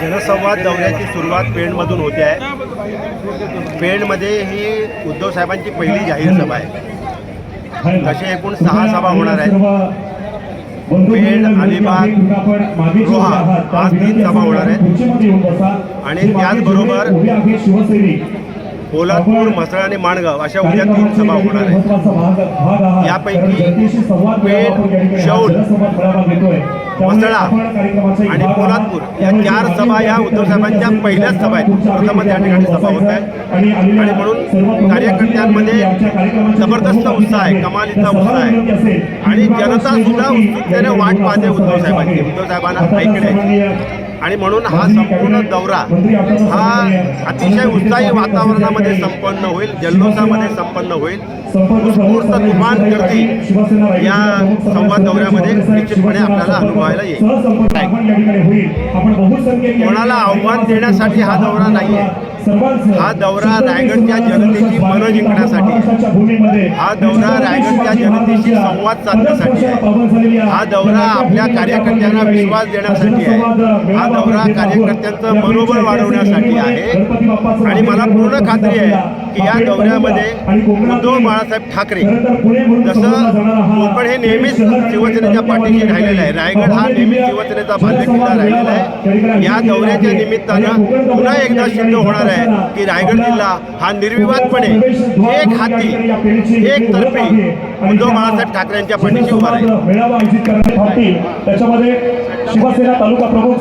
जनसंवाद दौऱ्याची सुरुवात पेणमधून होते आहे. पेणमध्ये ही उद्धव साहेबांची पहिली जाहीर सभा आहे. तसे एकूण सहा सभा होणार आहेत. पेण, अलिबाग, रोहा आज तीन सभा होणार आहेत. आणि त्याचबरोबर पोलादपूर म्हसळ आणि माणगाव अशा उद्या तीन सभा होणार आहेत. यापैकी पेठ शौल, म्हसळा आणि पोलादपूर या चार सभा या उद्धवसाहेबांच्या पहिल्याच सभा आहेत. प्रथमच या ठिकाणी सभा होत आहेत. आणि म्हणून कार्यकर्त्यांमध्ये जबरदस्त उत्साह आहे कमालीचा उत्साह आहे. आणि जनता सुद्धा उत्सुकतेने वाट पाहते उद्धवसाहेबांची उद्धवसाहेबांना ऐकण्याची. आणि म्हणून हा संपूर्ण दौरा हा अतिशय उत्साही वातावरणामध्ये संपन्न होईल जल्लोषामध्ये संपन्न होईल. उत्स्फूर्त तुफान गर्दी या संवाद दौऱ्यामध्ये निश्चितपणे आपल्याला अनुभवायला येईल. कोणाला आव्हान देण्यासाठी हा दौरा नाही आहे हा दौरा रायगडच्या जनतेची मनं जिंकण्यासाठी हा दौरा रायगडच्या जनतेशी संवाद साधण्यासाठी आहे. हा दौरा आपल्या कार्यकर्त्यांना विश्वास देण्यासाठी आहे. हा दौरा कार्यकर्त्यांचं मनोबल वाढवण्यासाठी आहे. आणि मला पूर्ण खात्री आहे. की या दौऱ्यामध्ये उद्धव बाळासाहेब ठाकरे. जसं कोकण हे नेहमीच शिवसेनेच्या पाठीशी राहिलेलं आहे. रायगड हा नेहमीच शिवसेनेचा बालेकिल्ला राहिलेला आहे. या दौऱ्याच्या निमित्तानं पुन्हा एकदा सिद्ध होणार आहे की रायगड जिल्हा हा निर्विवादपणे एक हाती एक तर्फी उद्धव बाळासाहेब ठाकरेंच्या पाठीशी उभा राहील त्याच्यामध्ये शिवसेना तालुका प्रमुख